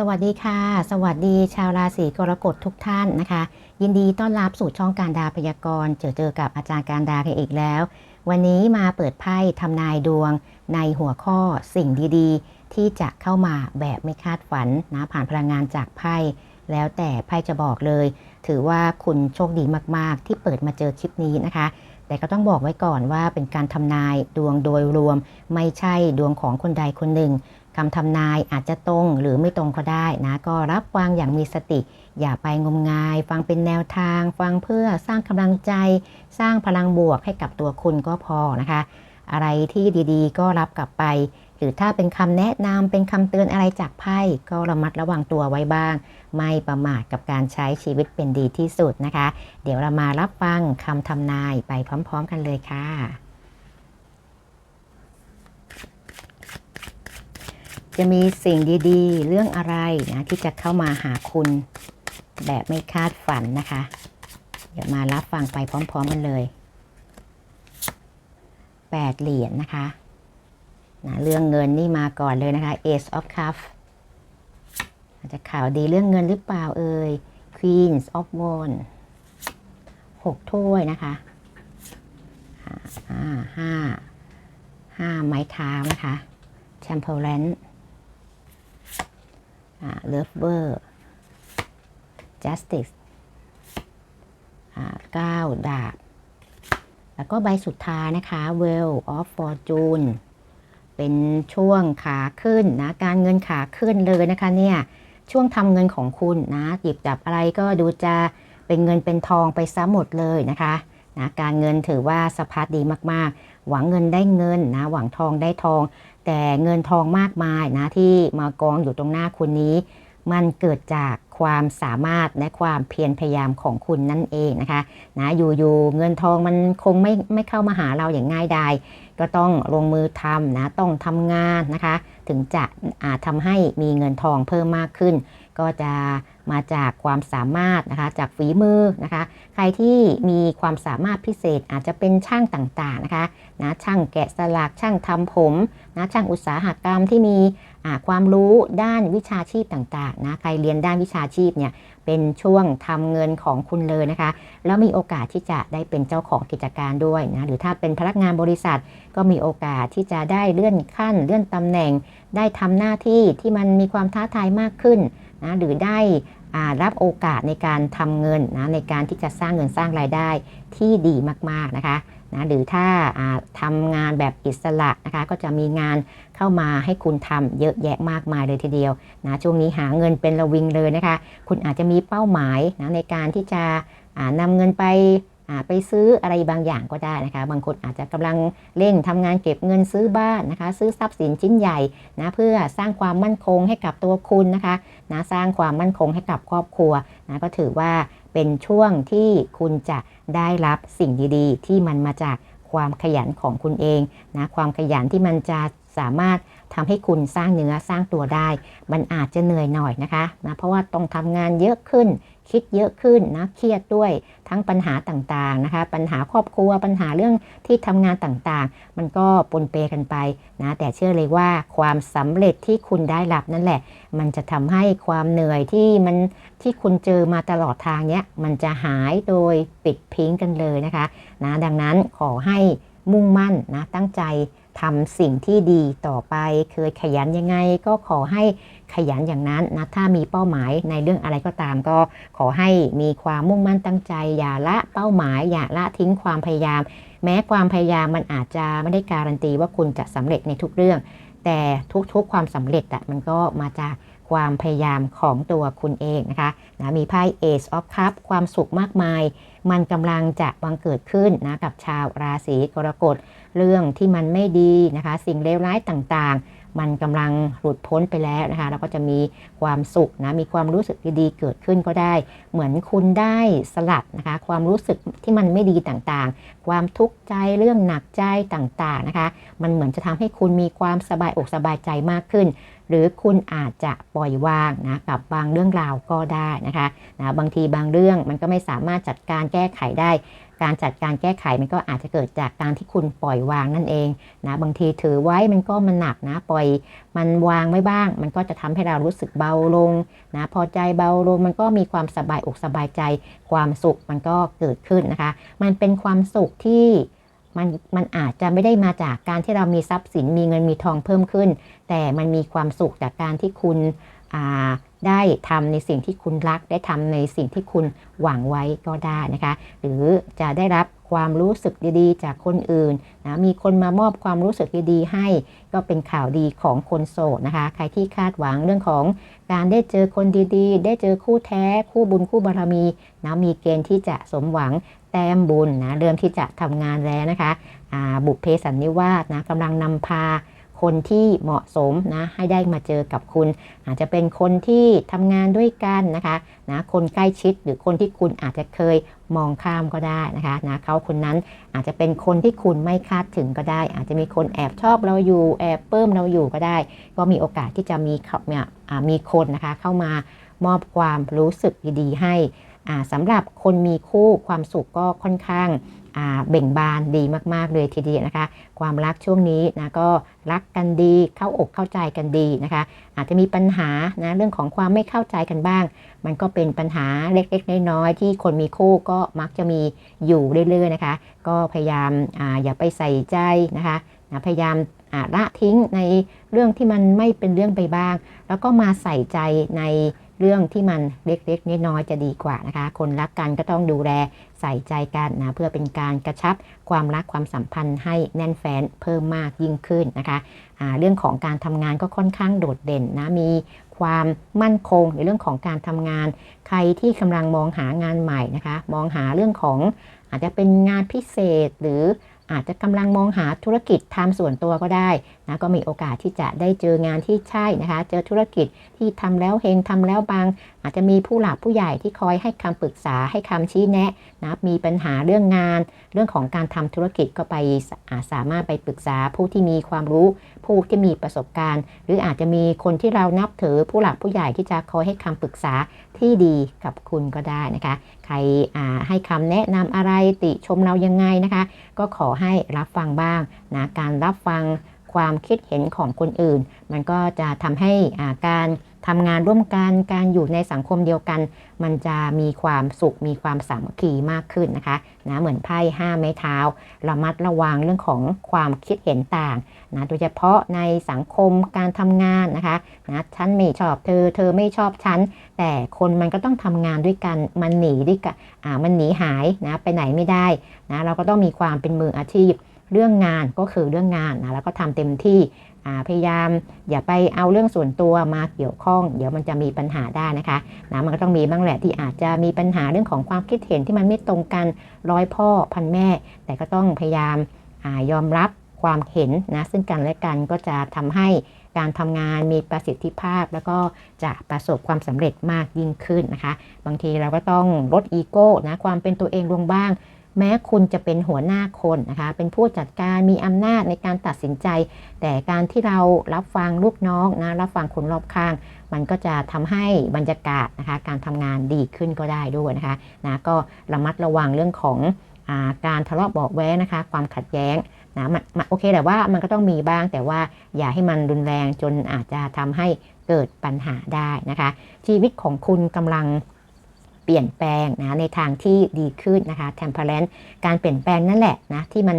สวัสดีค่ะ สวัสดีชาวราศีกรกฎทุกท่านนะคะ ยินดีต้อนรับสู่ช่องการดาพยากรณ์เจอเจอกับอาจารย์การดากันอีกแล้ว วันนี้มาเปิดไพ่ทำนายดวง ในหัวข้อสิ่งดีๆ ที่จะเข้ามาแบบไม่คาดฝันนะผ่านพลังงานจากไพ่แล้วแต่ไพ่จะบอกเลย ถือว่าคุณโชคดีมากๆ ที่เปิดมาเจอคลิปนี้นะคะ แต่ก็ต้องบอกไว้ก่อนว่าเป็นการทำนายดวงโดยรวม ไม่ใช่ดวงของคนใดคนหนึ่ง คำทำนายอาจจะตรงหรือไม่ตรงก็ได้นะก็รับฟังอย่างมีสติ อย่าไปงมงาย ฟังเป็นแนวทาง ฟังเพื่อสร้างกำลังใจ สร้างพลังบวกให้กับตัวคุณก็พอนะคะ อะไรที่ดีๆ ก็รับกลับไป หรือถ้าเป็นคำแนะนำเป็นคำเตือนอะไรจากไพ่ก็ระมัดระวังตัวไว้บ้าง ไม่ประมาทกับการใช้ชีวิตเป็นดีที่สุดนะคะ เดี๋ยวเรามารับฟังคำทำนายไปพร้อม ๆ กันเลยค่ะ จะมีสิ่งดีๆ เรื่องอะไรนะที่จะเข้ามาหาคุณแบบไม่คาดฝันนะคะ เดี๋ยวมารับฟังไปพร้อม ๆ กันเลย8เหรียญนะคะนะเรื่องเงินนี่มาก่อนเลยนะคะ Ace of Cups อาจจะข่าวดีเรื่องเงินหรือเปล่าเอ่ย Queens of Wands หกถ้วยนะคะห้าห้าห้าไม้เท้านะคะ Temperance อ่า Lover Justice เก้าดาบ แล้วก็ใบสุดท้ายนะคะ Well of Fortune เป็นช่วงขาขึ้นนะการเงินขาขึ้นเลยนะคะเนี่ยช่วงทำเงินของคุณนะหยิบจับอะไรก็ดูจะเป็นเงินเป็นทองไปซะหมดเลยนะคะนะการเงินถือว่าสะพัดดีมากๆ หวังเงินได้เงินนะหวังทองได้ทอง แต่เงินทองมากมายนะที่มากองอยู่ตรงหน้าคุณนี้ มันเกิดจากความสามารถและความเพียรพยายามของคุณนั่นเองนะคะนะอยู่ๆเงินทองมันคงไม่ไม่เข้ามาหาเราอย่างง่ายดายก็ต้องลงมือทำนะต้องทำงานนะคะ ถึงจะอาจทำให้มีเงินทองเพิ่มมากขึ้น ก็จะ มาจากความสามารถนะคะจากฝีมือนะคะใครที่มีความสามารถพิเศษอาจจะเป็นช่างต่างๆนะคะนะช่างแกะสลักช่างทำผมนะช่างอุตสาหกรรมที่มีความรู้ด้านวิชาชีพต่างๆนะใครเรียนด้านวิชาชีพเนี่ยเป็นช่วงทำเงินของคุณเลยนะคะ แล้วมีโอกาสที่จะได้เป็นเจ้าของกิจการด้วยนะหรือถ้าเป็นพนักงานบริษัท ก็มีโอกาสที่จะได้เลื่อนขั้น เลื่อนตำแหน่ง ได้ทำหน้าที่ที่มันมีความท้าทายมากขึ้น นะหรือได้รับโอกาสในการทำเงินนะในการที่จะสร้างเงินสร้างรายได้ที่ดีมากๆนะคะนะหรือถ้าทำงานแบบอิสระนะคะก็จะมีงานเข้ามาให้คุณทำเยอะแยะมากมายเลยทีเดียวนะช่วงนี้หาเงินเป็นระวิงเลยนะคะคุณอาจจะมีเป้าหมายนะในการที่จะนำเงินไปไปซื้ออะไรบางอย่างก็ได้นะคะ บางคนอาจจะกำลังเร่งทำงานเก็บเงินซื้อบ้านนะคะ ซื้อทรัพย์สินชิ้นใหญ่นะเพื่อสร้างความมั่นคงให้กับตัวคุณนะคะ นะสร้างความมั่นคงให้กับครอบครัวนะก็ถือว่าเป็นช่วงที่คุณจะได้รับสิ่งดีๆ ที่มันมาจากความขยันของคุณเองนะความขยันที่มันจะสามารถทำให้คุณสร้างเนื้อสร้างตัวได้ มันอาจจะเหนื่อยหน่อยนะคะนะเพราะว่าต้องทำงานเยอะขึ้น คิดเยอะขึ้นนะเครียดด้วยทั้งปัญหาต่างๆนะคะ ปัญหาครอบครัวปัญหาเรื่องที่ทำงานต่างๆ มันก็ปนเปกันไปนะแต่เชื่อเลยว่าความสำเร็จที่คุณได้รับนั่นแหละ มันจะทำให้ความเหนื่อยที่มันที่คุณเจอมาตลอดทางเนี้ยมันจะหายโดยปิดพิงกันเลยนะคะนะดังนั้นขอให้มุ่งมั่นนะตั้งใจ ทำสิ่งที่ดีต่อไปเคยขยันยังไง ก็ขอให้ขยันอย่างนั้นนะถ้ามีเป้าหมายในเรื่องอะไรก็ตาม ก็ขอให้มีความมุ่งมั่นตั้งใจ อย่าละเป้าหมาย อย่าละทิ้งความพยายาม แม้ความพยายามมันอาจจะไม่ได้การันตีว่าคุณจะสำเร็จในทุกเรื่อง แต่ทุกๆความสำเร็จอะมันก็มาจาก ความพยายามของตัวคุณเองนะคะนะมีไพ่ Ace of Cup ความสุขมากมาย มันกำลังจะบังเกิดขึ้นนะกับชาวราศีกรกฎเรื่องที่มันไม่ดีนะคะ สิ่งเลวร้ายต่างๆ มันกำลังหลุดพ้นไปแล้วนะคะเราก็จะมีความสุขนะมีความรู้สึกดีๆเกิดขึ้นก็ได้ เหมือนคุณได้สลัดนะคะ ความรู้สึกที่มันไม่ดีต่างๆ ความทุกข์ใจเรื่องหนักใจต่างๆนะคะ มันเหมือนจะทำให้คุณมีความสบายอกสบายใจมากขึ้น หรือคุณอาจจะปล่อยวางนะกับบางเรื่องราวก็ได้นะคะนะบางทีบางเรื่องมันก็ไม่สามารถจัดการแก้ไขได้ การจัดการแก้ไขมันก็อาจจะเกิดจากการที่คุณปล่อยวางนั่นเองนะบางทีถือไว้มันก็มันหนักนะปล่อยมันวางไว้บ้าง มันก็จะทำให้เรารู้สึกเบาลงนะพอใจเบาลงมันก็มีความสบายอกสบายใจ ความสุขมันก็เกิดขึ้นนะคะ มันเป็นความสุขที่มันมันอาจจะไม่ได้มาจากการที่เรามีทรัพย์สินมีเงินมีทองเพิ่มขึ้น แต่มันมีความสุขจากการที่คุณ ได้ทำในสิ่งที่คุณรัก ได้ทำในสิ่งที่คุณหวังไว้ก็ได้นะคะ หรือจะได้รับความรู้สึกดีๆ จากคนอื่นนะมีคนมามอบความรู้สึกดีๆ ให้ ก็เป็นข่าวดีของคนโสดนะคะ ใครที่คาดหวังเรื่องของการได้เจอคนดีๆ ได้เจอคู่แท้ คู่บุญคู่บารมีนะมีเกณฑ์ที่จะสมหวังแต้มบุญนะเริ่มที่จะทำงานแล้วนะคะบุพเพสันนิวาสนะกำลังนำพา คนที่เหมาะสมนะให้ได้มาเจอกับคุณ อาจจะเป็นคนที่ทำงานด้วยกันนะคะนะคนใกล้ชิดหรือคนที่คุณอาจจะเคยมองข้ามก็ได้นะคะนะเขาคนนั้นอาจจะเป็นคนที่คุณไม่คาดถึงก็ได้ อาจจะมีคนแอบชอบเราอยู่แอบเพิ่มเราอยู่ก็ได้ ก็มีโอกาสที่จะมีมีคนนะคะเข้ามามอบความรู้สึกดีๆให้สำหรับคนมีคู่ความสุขก็ค่อนข้าง เบ่งบานดีมากๆเลยทีเดียวนะคะ ความรักช่วงนี้นะก็รักกันดีเข้าอกเข้าใจกันดีนะคะ อาจจะมีปัญหานะเรื่องของความไม่เข้าใจกันบ้าง มันก็เป็นปัญหาเล็กๆน้อยๆที่คนมีคู่ก็มักจะมีอยู่เรื่อยๆนะคะ ก็พยายามออย่าไปใส่ใจนะคะนะพยายามละทิ้งในเรื่องที่มันไม่เป็นเรื่องไปบ้าง แล้วก็มาใส่ใจในเรื่องที่มันเล็กๆน้อยๆจะดีกว่านะคะ คนรักกันก็ต้องดูแล ใส่ใจกันนะเพื่อเป็นการกระชับความรักความสัมพันธ์ให้แน่นแฟ้นเพิ่มมากยิ่งขึ้นนะคะะเรื่องของการทำงานก็ค่อนข้างโดดเด่นนะมีความมั่นคงในเรื่องของการทำงาน ใครที่กำลังมองหางานใหม่นะคะ มองหาเรื่องของอาจจะเป็นงานพิเศษหรืออาจจะกำลังมองหาธุรกิจทำส่วนตัวก็ได้ นะก็มีโอกาสที่จะได้เจองานที่ใช่นะคะ เจอธุรกิจที่ทำแล้วเฮงทำแล้วบาง อาจจะมีผู้หลักผู้ใหญ่ที่คอยให้คำปรึกษาให้คำชี้แนะนะมีปัญหาเรื่องงาน เรื่องของการทำธุรกิจก็ไปาสามารถไปปรึกษาผู้ที่มีความรู้ ผู้ที่มีประสบการณ์ หรืออาจจะมีคนที่เรานับถือผู้หลักผู้ใหญ่ที่จะคอยให้คำปรึกษาที่ดีกับคุณก็ได้นะคะ ใครให้คำแนะนำอะไรติชมเรายังไงนะคะ ก็ขอให้รับฟังบ้างนะการรับฟัง ความคิดเห็นของคนอื่น มันก็จะทำให้การทำงานร่วมกันการอยู่ในสังคมเดียวกัน มันจะมีความสุขมีความสามัคคีมากขึ้นนะคะนะเหมือนไพ่ห้าไม้เท้าระมัดระวังเรื่องของความคิดเห็นต่างนะโดยเฉพาะในสังคมการทำงานนะคะนะฉันไม่ชอบเธอ เธอไม่ชอบฉัน แต่คนมันก็ต้องทำงานด้วยกันมันหนีด้วยกันอ่ามันหนีหายนะไปไหนไม่ได้นะเราก็ต้องมีความเป็นมืออาชีพ เรื่องงานก็คือเรื่องงานนะแล้วก็ทำเต็มที่พยายามอย่าไปเอาเรื่องส่วนตัวมาเกี่ยวข้อง เดี๋ยวมันจะมีปัญหาได้นะคะนะมันก็ต้องมีบ้างแหละที่อาจจะมีปัญหาเรื่องของความคิดเห็นที่มันไม่ตรงกันร้อยพ่อพันแม่ แต่ก็ต้องพยายามอยอมรับความเห็นนะซึ่งกันและกันก็จะทำให้การทำงานมีประสิทธิภาพ แล้วก็จะประสบความสำเร็จมากยิ่งขึ้นนะคะ บางทีเราก็ต้องลดอีโก้นะความเป็นตัวเองลงบ้าง แม้คุณจะเป็นหัวหน้าคนนะคะ เป็นผู้จัดการมีอำนาจในการตัดสินใจ แต่การที่เรารับฟังลูกน้องนะรับฟังคนรอบข้าง มันก็จะทำให้บรรยากาศนะคะ การทำงานดีขึ้นก็ได้ด้วยนะคะนะก็ระมัดระวังเรื่องของอาการทะเลาะเบอกแว้นะคะ ความขัดแย้งนะมันโอเคแต่ว่ามันก็ต้องมีบ้างแต่ว่าอย่าให้มันรุนแรงจนอาจจะทำให้เกิดปัญหาได้นะคะ ชีวิตของคุณกำลัง เปลี่ยนแปลงนะในทางที่ดีขึ้นนะคะ temperance การเปลี่ยนแปลงนั่นแหละนะที่มัน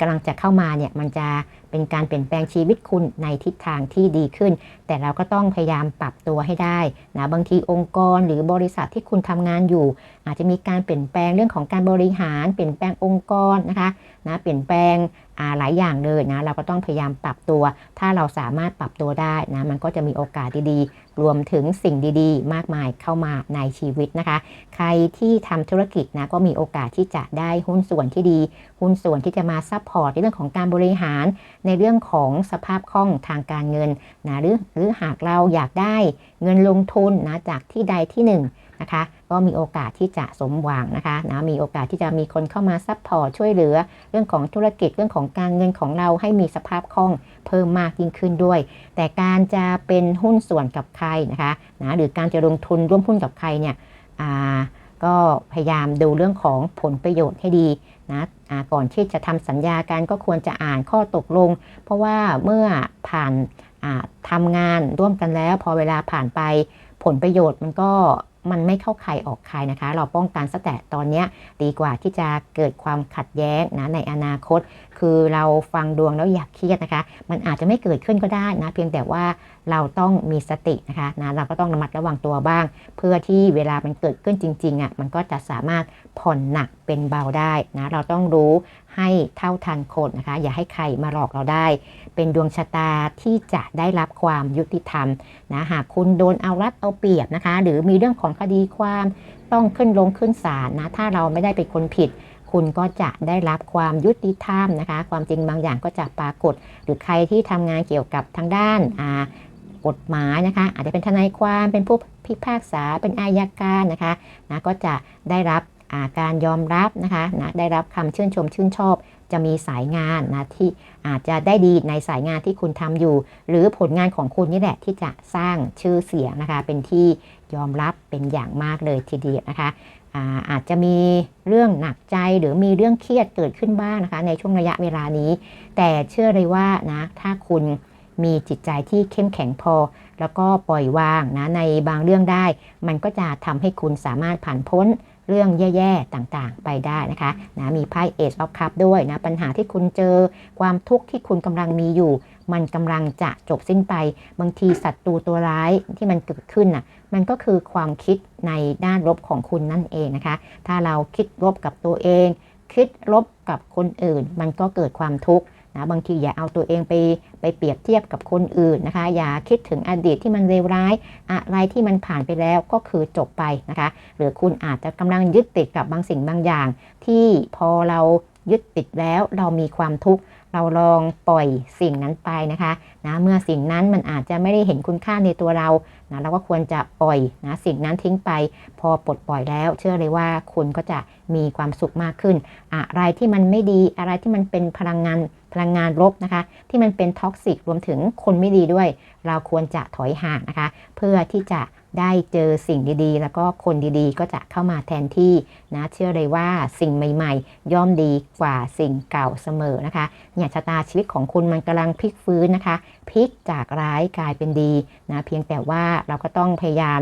กำลังจะเข้ามาเนี่ยมันจะ เป็นการเปลี่ยนแปลงชีวิตคุณในทิศทางที่ดีขึ้น แต่เราก็ต้องพยายามปรับตัวให้ได้นะบางทีองค์กรหรือบริษัทที่คุณทำงานอยู่ อาจจะมีการเปลี่ยนแปลงเรื่องของการบริหาร เปลี่ยนแปลงองค์กรนะคะนะเปลี่ยนแปลงหลายอย่างเลยนะเราก็ต้องพยายามปรับตัว ถ้าเราสามารถปรับตัวได้นะมันก็จะมีโอกาสดีๆ รวมถึงสิ่งดีๆ มากมายเข้ามาในชีวิตนะคะ ใครที่ทำธุรกิจนะก็มีโอกาสที่จะได้หุ้นส่วนที่ดี หุ้นส่วนที่จะมาซัพพอร์ตในเรื่องของการบริหารในเรื่องของสภาพคล่องทางการเงินนะหรือหรือหากเราอยากได้เงินลงทุนนะจากที่ใดที่หนึ่งนะคะก็มีโอกาสที่จะสมหวังนะคะนะมีโอกาสที่จะมีคนเข้ามาซัพพอร์ตช่วยเหลือ เรื่องของธุรกิจเรื่องของการเงินของเราให้มีสภาพคล่องเพิ่มมากยิ่งขึ้นด้วย แต่การจะเป็นหุ้นส่วนกับใครนะคะนะหรือการจะลงทุนร่วมหุ้นกับใครเนี่ยก็ ก็พยายามดูเรื่องของผลประโยชน์ให้ดีนะก่อนที่จะทำสัญญากันก็ควรจะอ่านข้อตกลง เพราะว่าเมื่อผ่านทำงานร่วมกันแล้ว พอเวลาผ่านไปผลประโยชน์มันก็มันไม่เข้าใครออกใครนะคะ เราป้องกันซะแต่ตอนนี้ดีกว่าที่จะเกิดความขัดแย้งนะในอนาคตคือเราฟังดวงแล้วอยากเครียดนะคะ มันอาจจะไม่เกิดขึ้นก็ได้นะ เพียงแต่ว่าเราต้องมีสตินะคะนะเราก็ต้องระมัดระวังตัวบ้าง เพื่อที่เวลามันเกิดขึ้นจริงๆอะมันก็จะสามารถผ่อนหนักเป็นเบาได้นะเราต้องรู้ให้เท่าทันคนนะคะ อย่าให้ใครมาหลอกเราได้ เป็นดวงชะตาที่จะได้รับความยุติธรรมนะหากคุณโดนเอารัดเอาเปรียบนะคะ หรือมีเรื่องของคดีความต้องขึ้นลงขึ้นศาลนะถ้าเราไม่ได้เป็นคนผิด คุณก็จะได้รับความยุติธรรมนะคะ ความจริงบางอย่างก็จะปรากฏ หรือใครที่ทำงานเกี่ยวกับทางด้านกฎหมายนะคะ อาจจะเป็นทนายความเป็นผู้พิพากษาเป็นอายการนะคะนะก็จะได้รับาการยอมรับนะคะนะได้รับคำชื่นชมชื่นชอบจะมีสายงานนะที่อาจจะได้ดีในสายงานที่คุณทำอยู่ หรือผลงานของคุณนี่แหละที่จะสร้างชื่อเสียงนะคะ เป็นที่ยอมรับเป็นอย่างมากเลยทีเดียวนะคะ อาอาจจะมีเรื่องหนักใจหรือมีเรื่องเครียดเกิดขึ้นบ้างนะคะ ในช่วงระยะเวลานี้ แต่เชื่อเลยว่านะถ้าคุณมีจิตใจที่เข้มแข็งพอ แล้วก็ปล่อยวางนะในบางเรื่องได้ มันก็จะทำให้คุณสามารถผ่านพ้น เรื่องแย่ๆ ต่างๆ ไปได้นะคะนะมีไพ่ Ace of Cup ด้วยนะปัญหาที่คุณเจอความทุกข์ที่คุณกำลังมีอยู่ มันกำลังจะจบสิ้นไป บางทีศัตรูตัวร้ายที่มันเกิดขึ้นน่ะมันก็คือความคิดในด้านลบของคุณนั่นเองนะคะ ถ้าเราคิดลบกับตัวเอง คิดลบกับคนอื่น มันก็เกิดความทุกข์ นะบางทีอย่าเอาตัวเองไปไปเปรียบเทียบกับคนอื่นนะคะ อย่าคิดถึงอดีตที่มันเลวร้าย อะไรที่มันผ่านไปแล้วก็คือจบไปนะคะ หรือคุณอาจจะกำลังยึดติดกับบางสิ่งบางอย่าง ที่พอเรายึดติดแล้วเรามีความทุกข์เราลองปล่อยสิ่งนั้นไปนะคะนะเมื่อสิ่งนั้นมันอาจจะไม่ได้เห็นคุณค่าในตัวเรานะเราก็ควรจะปล่อยนะสิ่งนั้นทิ้งไป พอปลดปล่อยแล้ว เชื่อเลยว่าคุณก็จะมีความสุขมากขึ้น อะไรที่มันไม่ดีอะไรที่มันเป็นพลังงาน พลังงานลบนะคะ ที่มันเป็นท็อกซิกรวมถึงคนไม่ดีด้วย เราควรจะถอยห่างนะคะ เพื่อที่จะได้เจอสิ่งดีๆ แล้วก็คนดีๆ ก็จะเข้ามาแทนที่นะ เชื่อเลยว่าสิ่งใหม่ๆ ย่อมดีกว่าสิ่งเก่าเสมอนะคะเนี่ยชะตาชีวิตของคุณมันกำลังพลิกฟื้นนะคะพลิกจากร้ายกลายเป็นดีนะเพียงแต่ว่าเราก็ต้องพยายาม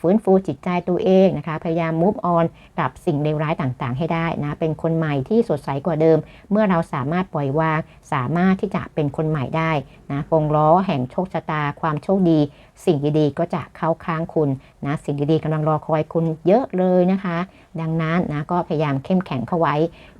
ฟื้นฟูจิตใจตัวเองนะคะ พยายาม move on กับสิ่งเลวร้ายต่างๆ ให้ได้นะ เป็นคนใหม่ที่สดใสกว่าเดิม เมื่อเราสามารถปล่อยวาง สามารถที่จะเป็นคนใหม่ได้นะกงล้อแห่งโชคชะตา ความโชคดี สิ่งดีๆ ก็จะเข้าข้างคุณนะ สิ่งดีๆกำลังรอคอยคุณเยอะเลยนะคะ ดังนั้นนะก็พยายามเข้มแข็งเข้าไว้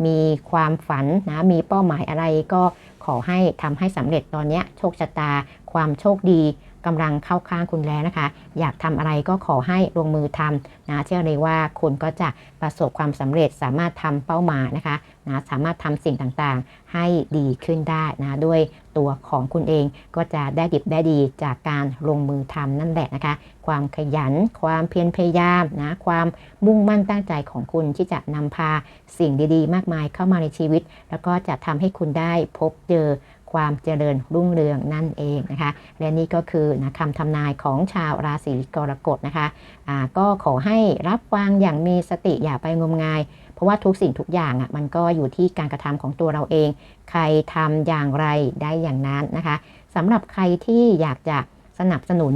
มีความฝันนะ มีเป้าหมายอะไรก็ขอให้ทำให้สำเร็จตอนนี้โชคชะตา ความโชคดี กำลังเข้าข้างคุณแล้วนะคะ อยากทำอะไรก็ขอให้ลงมือทำนะเชื่อเลยว่าคุณก็จะประสบความสำเร็จสามารถทำเป้าหมายนะคะนะสามารถทำสิ่งต่างๆ ให้ดีขึ้นได้นะด้วยตัวของคุณเองก็จะได้ดิบได้ดีจากการลงมือทำนั่นแหละนะคะ ความขยัน ความเพียรพยายามนะความมุ่งมั่นตั้งใจของคุณที่จะนำพาสิ่งดีๆ มากมายเข้ามาในชีวิต แล้วก็จะทำให้คุณได้พบเจอ ความเจริญรุ่งเรืองนั่นเองนะคะ และนี่ก็คือนะคำทำนายของชาวราศีกรกฎนะคะะก็ขอให้รับฟังอย่างมีสติอย่าไปงมงาย เพราะว่าทุกสิ่งทุกอย่างอะมันก็อยู่ที่การกระทำของตัวเราเอง ใครทำอย่างไรได้อย่างนั้นนะคะสำหรับใครที่อยากจะสนับสนุน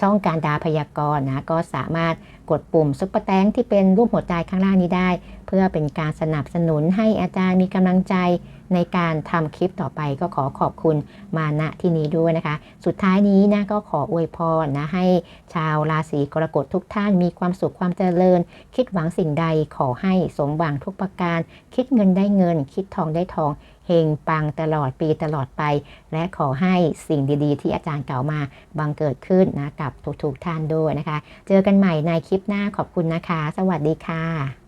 ช่องการดาพยากรณ์นะก็สามารถกดปุ่มซุปเปอร์แตงที่เป็นรูปหัวใจข้างล่างนี้ได้ เพื่อเป็นการสนับสนุนให้อาจารย์มีกำลังใจในการทำคลิปต่อไปก็ขอขอบคุณมาณที่นี้ด้วยนะคะ สุดท้ายนี้นะก็ขออวยพรนะให้ชาวราศีกรกฎทุกท่านมีความสุขความเจริญ คิดหวังสิ่งใดขอให้สมหวังทุกประการ คิดเงินได้เงิน คิดทองได้ทอง เฮงปังตลอดปีตลอดไป และขอให้สิ่งดีๆ ที่อาจารย์เก่ามาบังเกิดขึ้นนะกับทุกๆท่านด้วยนะคะ เจอกันใหม่ในคลิปหน้าขอบคุณนะคะ สวัสดีค่ะ